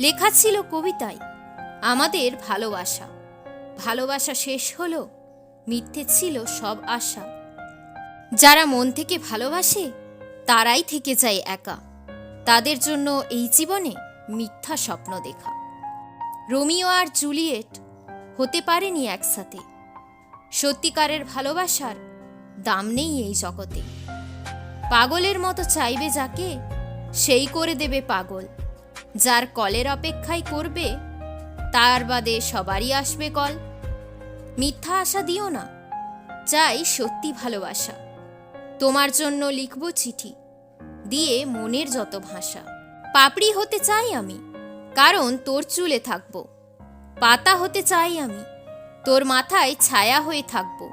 লেখা ছিল কবিতায়, আমাদের ভালোবাসা। ভালোবাসা শেষ হলো, মিথ্যে ছিল সব আশা। যারা মন থেকে ভালোবাসে, তারাই থেকে যায় একা। তাদের জন্য এই জীবনে মিথ্যা স্বপ্ন দেখা। রোমিও আর জুলিয়েট হতে পারেনি একসাথে। সত্যিকারের ভালোবাসার দাম নেই এই জগতে। পাগলের মতো চাইবে যাকে, সেই করে দেবে পাগল। যার কলের অপেক্ষায় করবে, তার বাদে সবারই আসবে কল। মিথ্যা আশা দিও না চাই সত্যি ভালোবাসা। তোমার জন্য লিখব চিঠি, দিয়ে মনের যত ভাষা। পাপড়ি হতে চাই আমি, কারণ তোর চুলে থাকব। পাতা হতে চাই আমি, তোর মাথায় ছায়া হয়ে থাকব।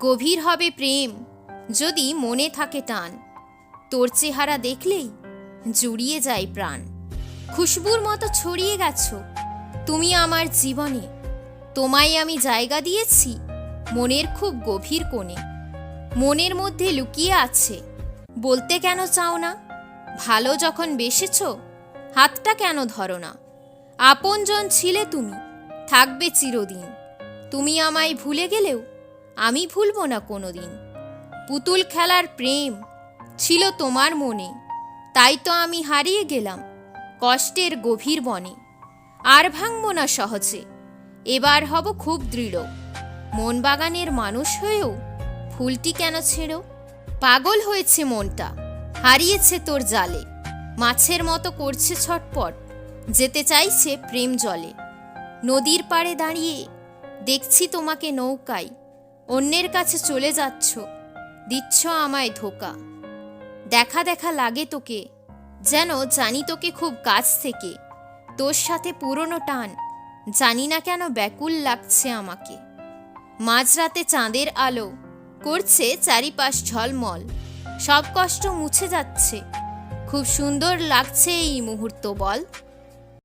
গভীর হবে প্রেম, যদি মনে থাকে টান। তোর চেহারা দেখলেই জুড়িয়ে যায় প্রাণ। খুশবুর মতো ছড়িয়ে গেছো। তুমি আমার জীবনে। তোমায় আমি জায়গা দিয়েছি মনের খুব গভীর কোণে। মনের মধ্যে লুকিয়ে আছে। বলতে কেন চাও না? ভালো যখন বেসেছ, হাতটা কেন ধরো না? আপনজন ছিলে তুমি, থাকবে চিরদিন। তুমি আমায় ভুলে গেলেও আমি ভুলব না কোনোদিন। পুতুল খেলার প্রেম ছিল তোমার মনে, তাই তো আমি হারিয়ে গেলাম। কষ্টের গভীর বনে। আর ভাঙব না সহজে। এবার হব খুব দৃঢ়। মন বাগানের মানুষ হয়েও ফুলটি কেন ছেড়ো? পাগল হয়েছে মনটা। হারিয়েছে তোর জালে। মাছের মতো করছে ছটপট। যেতে চাইছে প্রেম জলে। নদীর পাড়ে দাঁড়িয়ে দেখছি তোমাকে নৌকায়। অন্যের কাছে চলে যাচ্ছ। দিচ্ছ আমায় ধোকা। দেখা দেখা লাগে তোকে। যেন জানি তোকে খুব কাছ থেকে। তোর সাথে পুরনো টান, জানি না কেন ব্যাকুল লাগছে আমাকে। মাঝরাতে চাঁদের আলো করছে চারিপাশ ঝলমল, সব কষ্ট মুছে যাচ্ছে। খুব সুন্দর লাগছে এই মুহূর্ত বল।